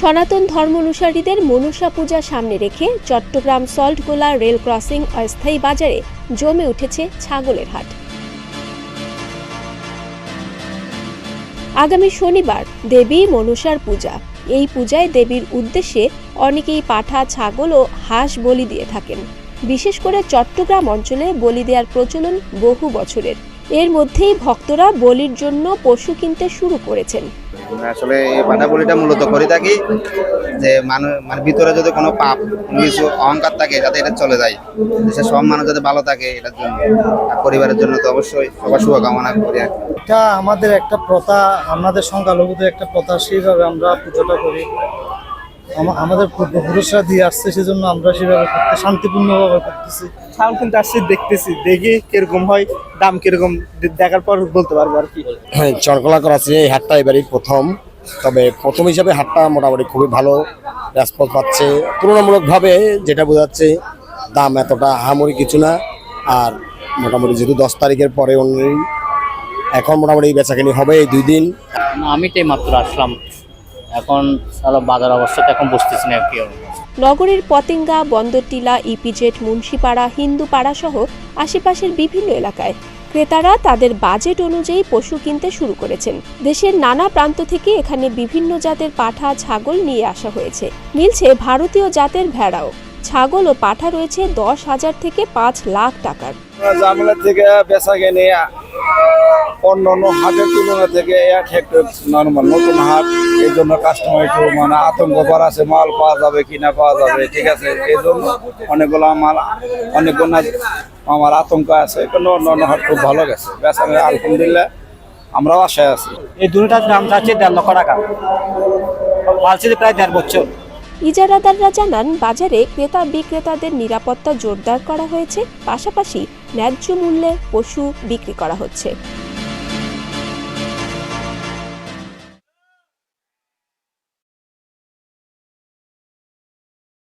সনাতন ধর্ম অনুসারীদের মনসা পূজা সামনে রেখে চট্টগ্রাম সল্টগোলা রেল ক্রসিং অস্থায়ী বাজারে জমে উঠেছে ছাগলের হাট। আগামী শনিবার দেবী মনসার পূজা। এই পূজায় দেবীর উদ্দেশ্যে অনেকেই পাঠা, ছাগল ও হাঁস বলি দিয়ে থাকেন। বিশেষ করে চট্টগ্রাম অঞ্চলে বলি দেওয়ার প্রচলন বহু বছরের। এর মধ্যেই ভক্তরা বলির জন্য পশু কিনতে শুরু করেছেন। আসলে এই বাধা বলিটা মূলত করে থাকি যে মানুষ মানে ভিতরে যদি কোনো পাপ কিছু অহংকার থাকে যাতে এটা চলে যায় দেশের সব মানুষ যাতে ভালো থাকে এটার জন্য আর পরিবারের জন্য তো অবশ্যই সবার শুভকামনা করি আর এটা আমাদের একটা প্রথা আমাদের সংখ্যালঘুদের একটা প্রথা সেইভাবে আমরা পুজোটা করি। আমাদের পূর্বপুরুষরা দিয়ে আসছে সেজন্য আমরা সেভাবে করতে শান্তিপূর্ণভাবে করতেছি। ছাগল কিন্তু আসছি দেখতেছি দেখি কীরকম হয় দাম কীরকম দেখার পর বলতে পারব আর কি। হ্যাঁ চরকলা করাচ্ছে এই হাটটা এবারই প্রথম। তবে প্রথম হিসাবে হাটটা মোটামুটি খুবই ভালো রেসপন্স পাচ্ছে। তুলনামূলকভাবে যেটা বোঝাচ্ছে দাম এতটা হামরি কিছু না। আর মোটামুটি যেহেতু দশ তারিখের পরে অনুযায়ী এখন মোটামুটি বেচাকেনি হবে এই দুই দিন। আমি তো মাত্র আসলাম। এখন সারা বাজার অবস্থা এখন বুঝতেছি না কি। নগরের পতেঙ্গা বন্দরটিলা ইপিজেড মুন্সিপাড়া হিন্দুপাড়া সহ আশেপাশের বিভিন্ন এলাকায় ক্রেতারা তাদের বাজেট অনুযায়ী পশু কিনতে শুরু করেছেন। দেশের নানা প্রান্ত থেকে এখানে বিভিন্ন জাতের পাঠা ছাগল নিয়ে আসা হয়েছে। মিলছে ভারতীয় জাতের ভেড়াও। ছাগল ও পাঠা রয়েছে দশ হাজার থেকে পাঁচ লাখ টাকার। জামেলা থেকে বেচা কেনে অন্য অন্য হাটের তুলনা থেকে এক হেক্টর নর্মাল নতুন হাট। এই জন্য কাস্টমার একটু মানে আতঙ্ক আছে মাল পাওয়া যাবে কি না পাওয়া যাবে ঠিক আছে? এই জন্য অনেকগুলো মাল অনেকগুলো আমার আতঙ্ক আছে কিন্তু অন্য অন্য হাট খুব ভালো গেছে। বেচা কেনা আলহামদুলিল্লাহ আমরাও আশায় আছি। এই দুটার দাম চাচ্ছে দেড় লক্ষ টাকা। পালছি প্রায় দেড় বছর। ইজারাদাররা জানান বাজারে ক্রেতা বিক্রেতাদের নিরাপত্তা জোরদার করা হয়েছে পাশাপাশি ন্যায্য মূল্যে পশু বিক্রি করা হচ্ছে।